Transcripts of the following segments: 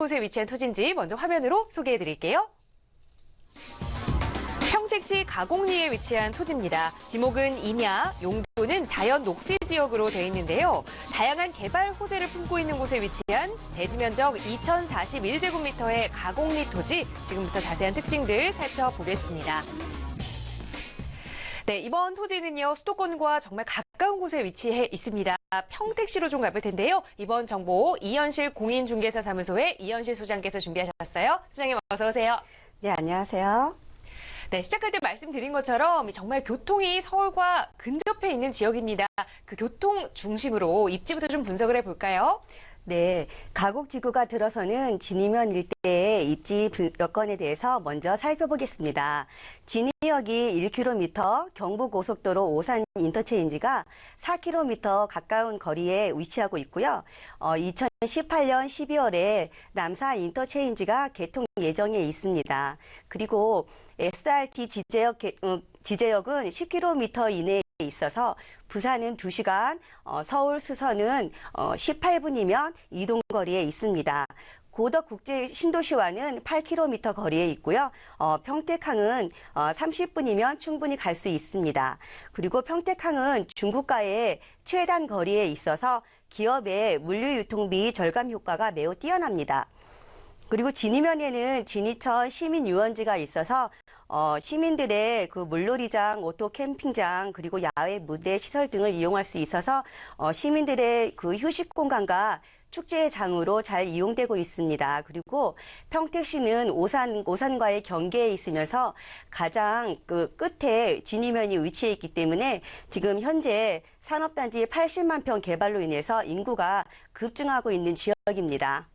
곳에 위치한 토지인지 먼저 화면으로 소개해 드릴게요. 평택시 가곡리에 위치한 토지입니다. 지목은 인야, 용도는 자연 녹지 지역으로 되어 있는데요. 다양한 개발 호재를 품고 있는 곳에 위치한 대지 면적 2,041제곱미터의 가곡리 토지, 지금부터 자세한 특징들 살펴보겠습니다. 네, 이번 토지는요, 수도권과 정말 가까운 곳에 위치해 있습니다. 평택시로 좀 가볼 텐데요. 이번 정보 이현실 공인중개사 사무소의 이현실 소장께서 준비하셨어요. 소장님 어서 오세요. 네, 안녕하세요. 네, 시작할 때 말씀드린 것처럼 정말 교통이 서울과 근접해 있는 지역입니다. 그 교통 중심으로 입지부터 좀 분석을 해볼까요? 네, 가곡지구가 들어서는 진이면 일대의 입지 분- 여건에 대해서 먼저 살펴보겠습니다. 진이 역이 1km, 경부고속도로 오산 인터체인지가 4km 가까운 거리에 위치하고 있고요. 어, 2018년 12월에 남사 인터체인지가 개통 예정에 있습니다. 그리고 SRT 지제역, 개- 어, 지제역은 10km 이내에 있어서 부산은 2시간, 어, 서울 수서는 어, 18분이면 이동 거리에 있습니다. 고덕 국제 신도시와는 8km 거리에 있고요. 어, 평택항은 어, 30분이면 충분히 갈 수 있습니다. 그리고 평택항은 중국과의 최단 거리에 있어서 기업의 물류 유통비 절감 효과가 매우 뛰어납니다. 그리고 진이면에는 진이천 시민 유원지가 있어서 어, 시민들의 그 물놀이장, 오토 캠핑장, 그리고 야외 무대 시설 등을 이용할 수 있어서 어, 시민들의 그 휴식 공간과 축제장으로 잘 이용되고 있습니다. 그리고 평택시는 오산, 오산과의 경계에 있으면서 가장 그 끝에 진이면이 위치해 있기 때문에 지금 현재 산업단지 80만 평 개발로 인해서 인구가 급증하고 있는 지역입니다.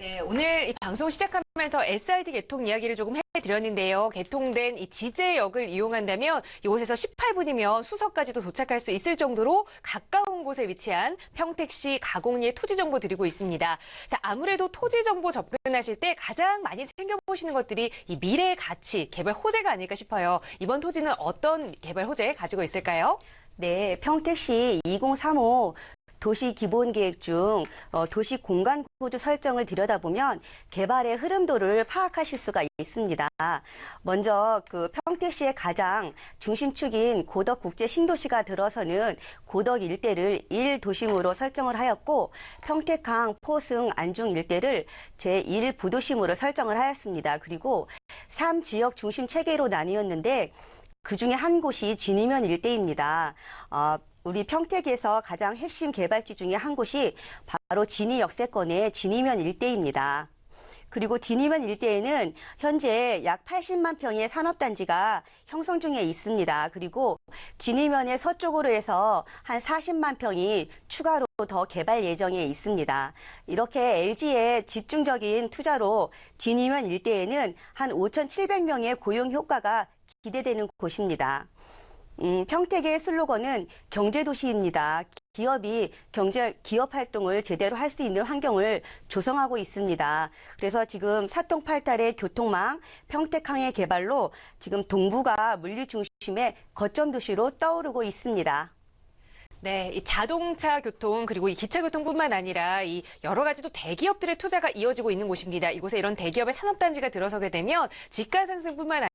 네, 오늘 이 방송 시작하면서 SID 개통 이야기를 조금 해드렸는데요. 개통된 이 지제역을 이용한다면 이곳에서 18분이면 수서까지도 도착할 수 있을 정도로 가까운 곳에 위치한 평택시 가곡리의 토지 정보 드리고 있습니다. 자, 아무래도 토지 정보 접근하실 때 가장 많이 챙겨보시는 것들이 이 미래의 가치, 개발 호재가 아닐까 싶어요. 이번 토지는 어떤 개발 호재 가지고 있을까요? 네, 평택시 2035 도시 기본 계획 중 어, 도시 공간 구조 설정을 들여다보면 개발의 흐름도를 파악하실 수가 있습니다. 먼저 그 평택시의 가장 중심축인 고덕 국제 신도시가 들어서는 고덕 일대를 1도심으로 설정을 하였고 평택항, 포승, 안중 일대를 제1 부도심으로 설정을 하였습니다. 그리고 3지역 중심 체계로 나뉘었는데 그 중에 한 곳이 진이면 일대입니다. 어, 우리 평택에서 가장 핵심 개발지 중에 한 곳이 바로 진이 역세권의 진이면 일대입니다. 그리고 진이면 일대에는 현재 약 80만 평의 산업단지가 형성 중에 있습니다. 그리고 진이면의 서쪽으로 해서 한 40만 평이 추가로 더 개발 예정에 있습니다. 이렇게 LG의 집중적인 투자로 진이면 일대에는 한 5,700명의 고용 효과가 기대되는 곳입니다. 음, 평택의 슬로건은 경제도시입니다. 기업이 경제 기업 활동을 제대로 할 수 있는 환경을 조성하고 있습니다. 그래서 지금 사통팔달의 교통망, 평택항의 개발로 지금 동부가 물류 중심의 거점 도시로 떠오르고 있습니다. 네, 이 자동차 교통 그리고 이 기차 교통뿐만 아니라 이 여러 가지 또 대기업들의 투자가 이어지고 있는 곳입니다. 이곳에 이런 대기업의 산업단지가 들어서게 되면 집가 상승뿐만 아니라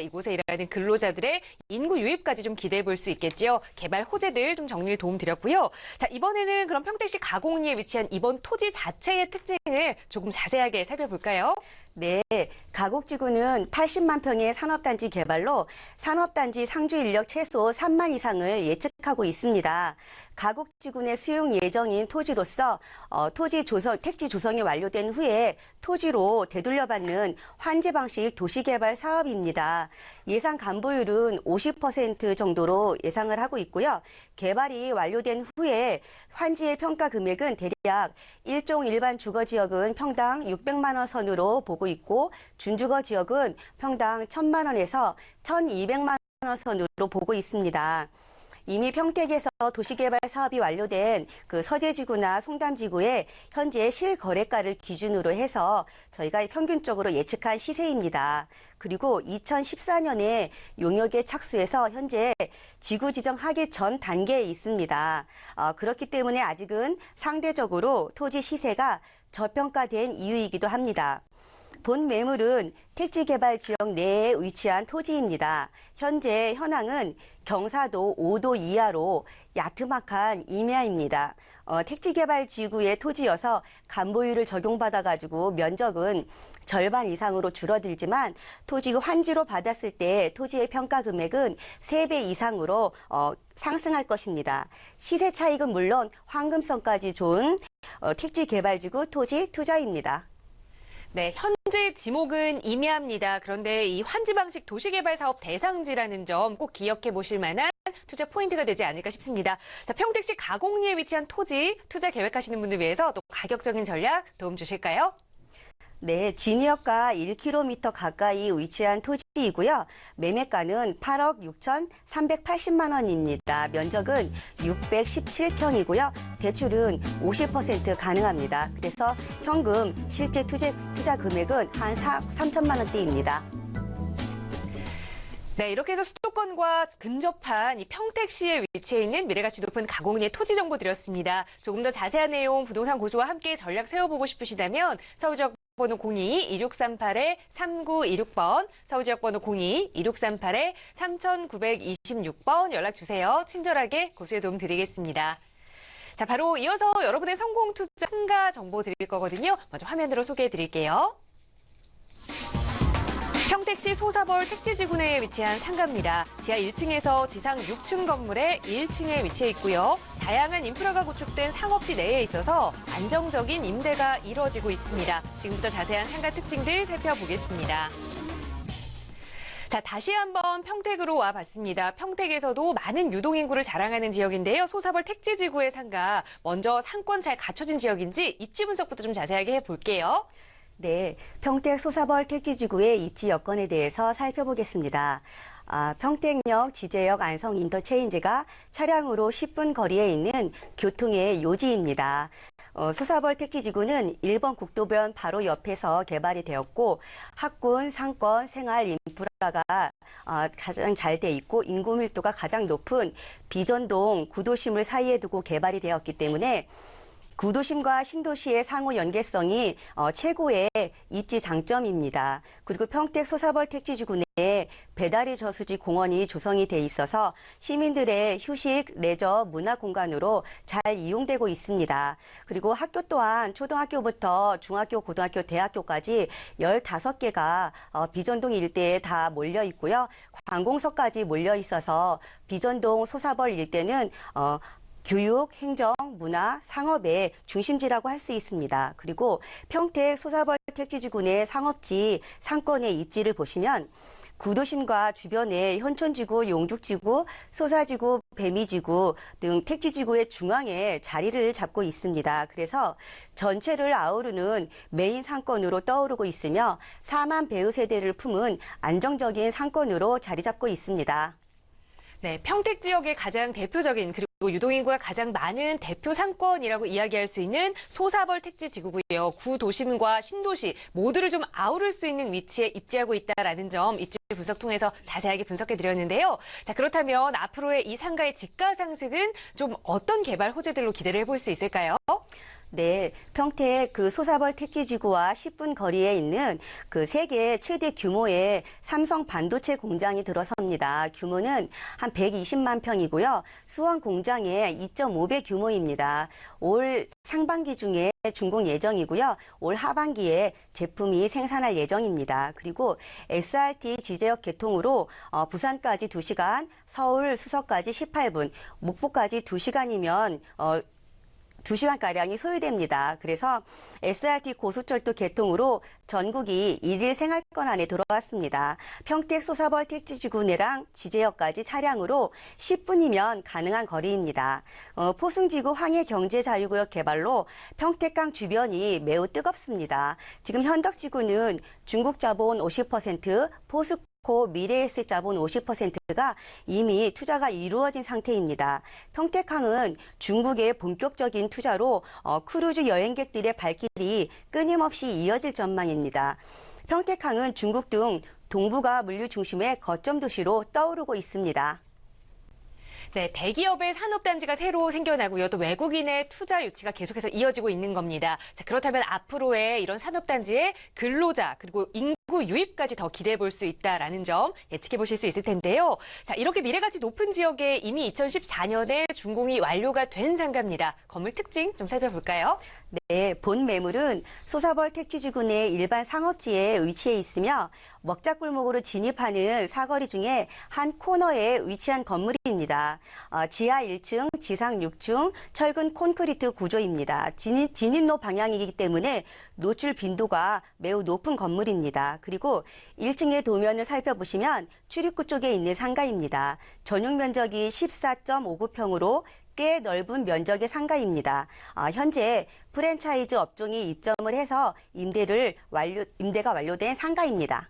이곳에 일하는 근로자들의 인구 유입까지 좀 기대해 볼 수 있겠지요. 개발 호재들 좀 정리를 도움 드렸고요. 자, 이번에는 그럼 평택시 가곡리에 위치한 이번 토지 자체의 특징을 조금 자세하게 살펴볼까요? 네, 가곡지구는 80만 평의 산업단지 개발로 산업단지 상주 인력 최소 3만 이상을 예측하고 있습니다. 가곡지구 내 수용 예정인 토지로서 어, 토지 조성, 택지 조성이 완료된 후에 토지로 되돌려받는 환제 방식 도시개발 사업입니다. 예상 간보율은 50% 정도로 예상을 하고 있고요. 개발이 완료된 후에 환지의 평가 금액은 대략 일종 일반 주거 지역은 평당 600만 원 선으로 보고 있고 준주거 지역은 평당 1000만 원에서 1200만 원 선으로 보고 있습니다. 이미 평택에서 도시개발 사업이 완료된 그 서재지구나 송담지구의 현재 실거래가를 기준으로 해서 저희가 평균적으로 예측한 시세입니다. 그리고 2014년에 용역에 착수해서 현재 지구 지정 하기 전 단계에 있습니다. 어, 그렇기 때문에 아직은 상대적으로 토지 시세가 저평가된 이유이기도 합니다. 본 매물은 택지개발 지역 내에 위치한 토지입니다. 현재 현황은 경사도 5도 이하로 야트막한 임야입니다. 어, 택지개발 지구의 토지여서 간보유를 적용받아가지고 면적은 절반 이상으로 줄어들지만 토지 환지로 받았을 때 토지의 평가 금액은 3배 이상으로 어, 상승할 것입니다. 시세 차익은 물론 황금성까지 좋은 어, 택지개발지구 토지 투자입니다. 네, 현재 지목은 임야입니다. 그런데 이 환지 방식 도시개발 사업 대상지라는 점 꼭 기억해 보실 만한 투자 포인트가 되지 않을까 싶습니다. 자, 평택시 가곡리에 위치한 토지 투자 계획하시는 분들 위해서 또 가격적인 전략 도움 주실까요? 네, 진이역과 1km 가까이 위치한 토지 이고요. 매매가는 8억 6,380만 원입니다. 면적은 617평이고요. 대출은 50% 가능합니다. 그래서 현금 실제 투자, 투자 금액은 한 4억 3천만 원대입니다. 네, 이렇게 해서 수도권과 근접한 이 평택시에 위치해 있는 미래가치 높은 가곡리의 토지 정보 드렸습니다. 조금 더 자세한 내용 부동산 고수와 함께 전략 세워보고 싶으시다면 서울지역 번호 02-2638-3926번, 서울 지역 번호 02-2638-3926번 연락 주세요. 친절하게 고수의 도움 드리겠습니다. 자, 바로 이어서 여러분의 성공 투자 상가 정보 드릴 거거든요. 먼저 화면으로 소개해 드릴게요. 평택시 소사벌 택지지구 내에 위치한 상가입니다. 지하 1층에서 지상 6층 건물의 1층에 위치해 있고요. 다양한 인프라가 구축된 상업지 내에 있어서 안정적인 임대가 이루어지고 있습니다. 지금부터 자세한 상가 특징들 살펴보겠습니다. 자, 다시 한번 평택으로 와 봤습니다. 평택에서도 많은 유동인구를 자랑하는 지역인데요. 소사벌 택지지구의 상가. 먼저 상권 잘 갖춰진 지역인지 입지 분석부터 좀 자세하게 해볼게요. 네, 평택 소사벌 택지지구의 입지 여건에 대해서 살펴보겠습니다. 아, 평택역, 지제역, 안성 인터체인지가 차량으로 10분 거리에 있는 교통의 요지입니다. 어, 소사벌 택지지구는 1번 국도변 바로 옆에서 개발이 되었고 학군, 상권, 생활 인프라가 어, 가장 잘 돼 있고 인구 밀도가 가장 높은 비전동 구도심을 사이에 두고 개발이 되었기 때문에 구도심과 신도시의 상호 연계성이 어, 최고의 입지 장점입니다. 그리고 평택 소사벌 택지지구 내에 배다리 저수지 공원이 조성이 돼 있어서 시민들의 휴식, 레저, 문화 공간으로 잘 이용되고 있습니다. 그리고 학교 또한 초등학교부터 중학교, 고등학교, 대학교까지 15개가 어, 비전동 일대에 다 몰려 있고요. 관공서까지 몰려 있어서 비전동 소사벌 일대는 어, 교육, 행정, 문화, 상업의 중심지라고 할 수 있습니다. 그리고 평택 소사벌 택지지구 내 상업지 상권의 입지를 보시면 구도심과 주변의 현천지구, 용죽지구, 소사지구, 배미지구 등 택지지구의 중앙에 자리를 잡고 있습니다. 그래서 전체를 아우르는 메인 상권으로 떠오르고 있으며 4만 배우 세대를 품은 안정적인 상권으로 자리 잡고 있습니다. 네, 평택 지역의 가장 대표적인 그리고 유동인구가 가장 많은 대표 상권이라고 이야기할 수 있는 소사벌 택지 지구고요. 구도심과 신도시 모두를 좀 아우를 수 있는 위치에 입지하고 있다라는 점 입지 분석 통해서 자세하게 분석해 드렸는데요. 자, 그렇다면 앞으로의 이 상가의 집가 상승은 좀 어떤 개발 호재들로 기대를 해볼 수 있을까요? 네, 평택 그 소사벌 택지지구와 10분 거리에 있는 그 세계 최대 규모의 삼성 반도체 공장이 들어섭니다. 규모는 한 120만 평이고요. 수원 공장의 2.5배 규모입니다. 올 상반기 중에 준공 예정이고요. 올 하반기에 제품이 생산할 예정입니다. 그리고 SRT 지제역 개통으로 어, 부산까지 2시간, 서울 수서까지 18분, 목포까지 2시간이면 어, 2시간가량이 소요됩니다. 그래서 SRT 고속철도 개통으로 전국이 일일 생활권 안에 들어왔습니다. 평택 소사벌 택지지구 내랑 지제역까지 차량으로 10분이면 가능한 거리입니다. 어, 포승지구 황해경제자유구역 개발로 평택강 주변이 매우 뜨겁습니다. 지금 현덕지구는 중국 자본 50%, 포스 코 미래에셋 자본 50%가 이미 투자가 이루어진 상태입니다. 평택항은 중국의 본격적인 투자로 어, 크루즈 여행객들의 발길이 끊임없이 이어질 전망입니다. 평택항은 중국 등 동북아 물류 중심의 거점 도시로 떠오르고 있습니다. 네, 대기업의 산업단지가 새로 생겨나고요. 또 외국인의 투자 유치가 계속해서 이어지고 있는 겁니다. 자, 그렇다면 앞으로의 이런 산업단지의 근로자 그리고 인구 유입까지 더 기대해 볼 수 있다라는 점 예측해 보실 수 있을 텐데요. 자, 이렇게 미래가치 높은 지역에 이미 2014년에 준공이 완료가 된 상가입니다. 건물 특징 좀 살펴볼까요? 네, 본 매물은 소사벌 택지지구 내 일반 상업지에 위치해 있으며 먹자골목으로 진입하는 사거리 중에 한 코너에 위치한 건물입니다. 어, 지하 1층, 지상 6층, 철근 콘크리트 구조입니다. 진입, 진입로 방향이기 때문에 노출 빈도가 매우 높은 건물입니다. 그리고 1층의 도면을 살펴보시면 출입구 쪽에 있는 상가입니다. 전용 면적이 14.59평으로 꽤 넓은 면적의 상가입니다. 아, 현재 프랜차이즈 업종이 입점을 해서 임대를 완료, 임대가 완료된 상가입니다.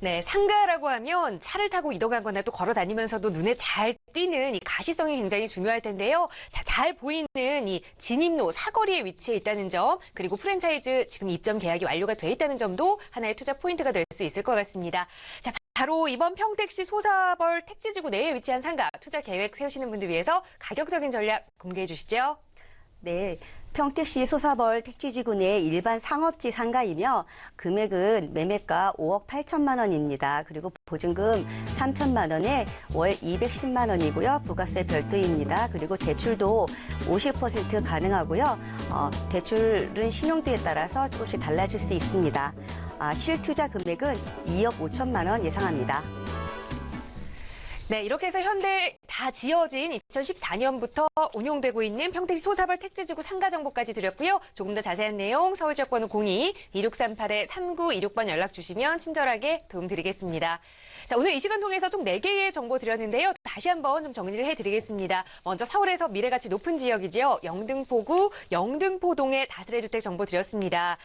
네, 상가라고 하면 차를 타고 이동하거나 또 걸어 다니면서도 눈에 잘 띄는 이 가시성이 굉장히 중요할 텐데요. 자, 잘 보이는 이 진입로 사거리에 위치해 있다는 점, 그리고 프랜차이즈 지금 입점 계약이 완료가 돼 있다는 점도 하나의 투자 포인트가 될 수 있을 것 같습니다. 자, 바로 이번 평택시 소사벌 택지지구 내에 위치한 상가 투자 계획 세우시는 분들 위해서 가격적인 전략 공개해 주시죠. 네, 평택시 소사벌 택지지구 내 일반 상업지 상가이며 금액은 매매가 5억 8천만 원입니다. 그리고 보증금 3천만 원에 월 210만 원이고요. 부가세 별도입니다. 그리고 대출도 50% 가능하고요. 어, 대출은 신용도에 따라서 조금씩 달라질 수 있습니다. 아, 실투자 금액은 2억 5천만 원 예상합니다. 네, 이렇게 해서 현대 다 지어진 2014년부터 운용되고 있는 평택시 소사벌 택지지구 상가 정보까지 드렸고요. 조금 더 자세한 내용 서울지역번호 02-2638-3926번 연락 주시면 친절하게 도움 드리겠습니다. 자, 오늘 이 시간 통해서 총 4개의 정보 드렸는데요. 다시 한번 좀 정리를 해드리겠습니다. 먼저 서울에서 미래가치 높은 지역이지요. 영등포구 영등포동의 다세대 주택 정보 드렸습니다.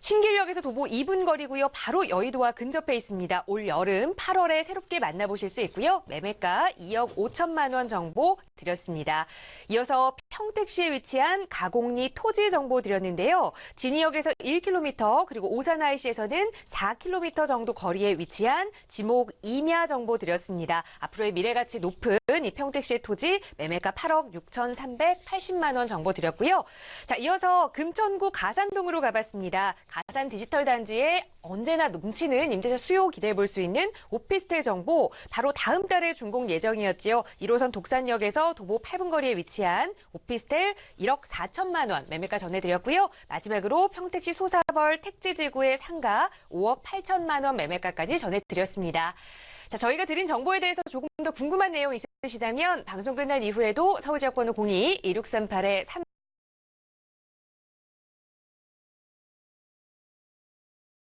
신길역에서 도보 2분 거리고요. 바로 여의도와 근접해 있습니다. 올 여름 8월에 새롭게 만나보실 수 있고요. 매매가 2억 5천만 원 정보 드렸습니다. 이어서 평택시에 위치한 가곡리 토지 정보 드렸는데요. 진이역에서 1km 그리고 오산 IC에서는 4km 정도 거리에 위치한 지목 이냐 정보 드렸습니다. 앞으로의 미래가치 높은 이 평택시의 토지 매매가 8억 6,380만 원 정보 드렸고요. 자, 이어서 금천구 가산동으로 가봤습니다. 가산 디지털 단지에 언제나 넘치는 임대차 수요 기대해 볼 수 있는 오피스텔 정보 바로 다음 달에 준공 예정이었지요. 1호선 독산역에서 도보 8분 거리에 위치한 오피스텔 1억 4천만 원 매매가 전해드렸고요. 마지막으로 평택시 소사벌 택지지구의 상가 5억 8천만 원 매매가까지 전해드렸습니다. 자, 저희가 드린 정보에 대해서 조금 더 궁금한 내용 있으시다면 방송 끝난 이후에도 서울지역번호 02-2638-3